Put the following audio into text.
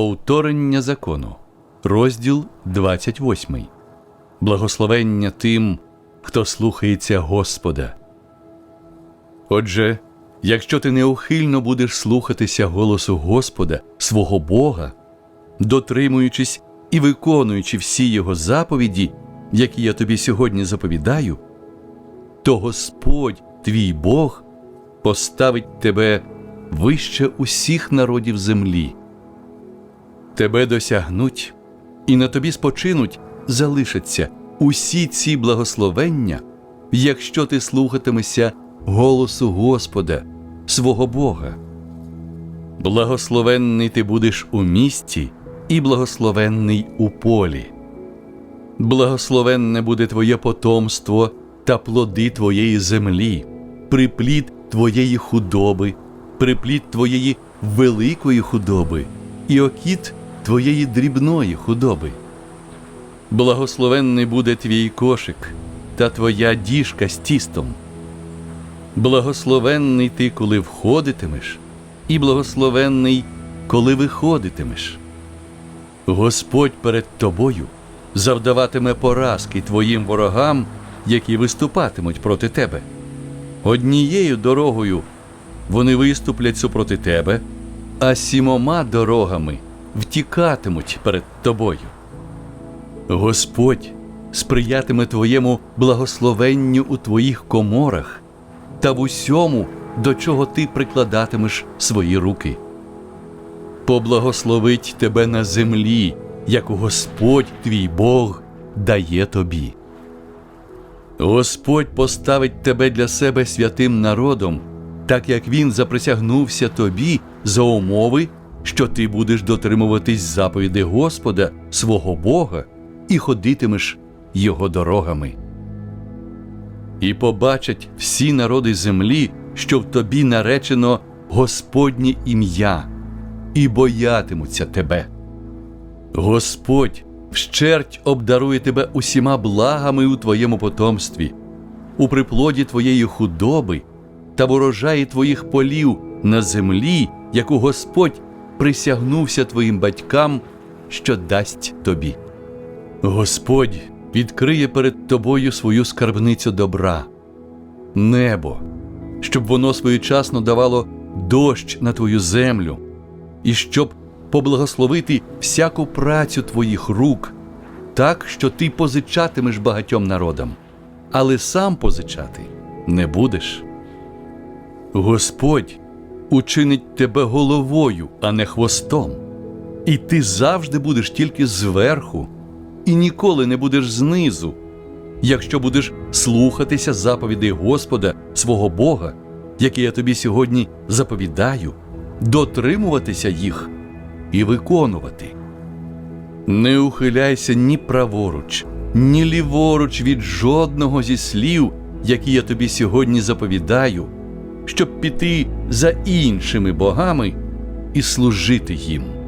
Повторення закону, розділ 28. Благословення тим, хто слухається Господа. Отже, якщо ти неухильно будеш слухатися голосу Господа, свого Бога, дотримуючись і виконуючи всі Його заповіді, які я тобі сьогодні заповідаю, то Господь, твій Бог, поставить тебе вище усіх народів землі. Тебе досягнуть, і на тобі спочинуть, залишаться усі ці благословення, якщо ти слухатимешся голосу Господа, свого Бога. Благословенний ти будеш у місті і благословенний у полі. Благословенне буде твоє потомство та плоди твоєї землі, приплід твоєї худоби, приплід твоєї великої худоби і окіт твоєї дрібної худоби. Благословенний буде твій кошик та твоя діжка з тістом. Благословенний ти, коли входитимеш, і благословенний, коли виходитимеш. Господь перед тобою завдаватиме поразки твоїм ворогам, які виступатимуть проти тебе. Однією дорогою вони виступлять супроти тебе, а сімома дорогами втікатимуть перед тобою. Господь сприятиме твоєму благословенню у твоїх коморах та в усьому, до чого ти прикладатимеш свої руки. Поблагословить тебе на землі, яку Господь твій Бог дає тобі. Господь поставить тебе для себе святим народом, так як Він заприсягнувся тобі за умови, що ти будеш дотримуватись заповіди Господа, свого Бога, і ходитимеш Його дорогами. І побачать всі народи землі, що в тобі наречено Господнє ім'я, і боятимуться тебе. Господь вщерть обдарує тебе усіма благами у твоєму потомстві, у приплоді твоєї худоби та в урожаї твоїх полів на землі, яку Господь присягнувся твоїм батькам, що дасть тобі. Господь відкриє перед тобою свою скарбницю добра, небо, щоб воно своєчасно давало дощ на твою землю, і щоб поблагословити всяку працю твоїх рук, так, що ти позичатимеш багатьом народам, але сам позичати не будеш. Господь учинить тебе головою, а не хвостом, і ти завжди будеш тільки зверху, і ніколи не будеш знизу, якщо будеш слухатися заповідей Господа, свого Бога, які я тобі сьогодні заповідаю, дотримуватися їх і виконувати. Не ухиляйся ні праворуч, ні ліворуч від жодного зі слів, які я тобі сьогодні заповідаю, щоб піти за іншими богами і служити їм.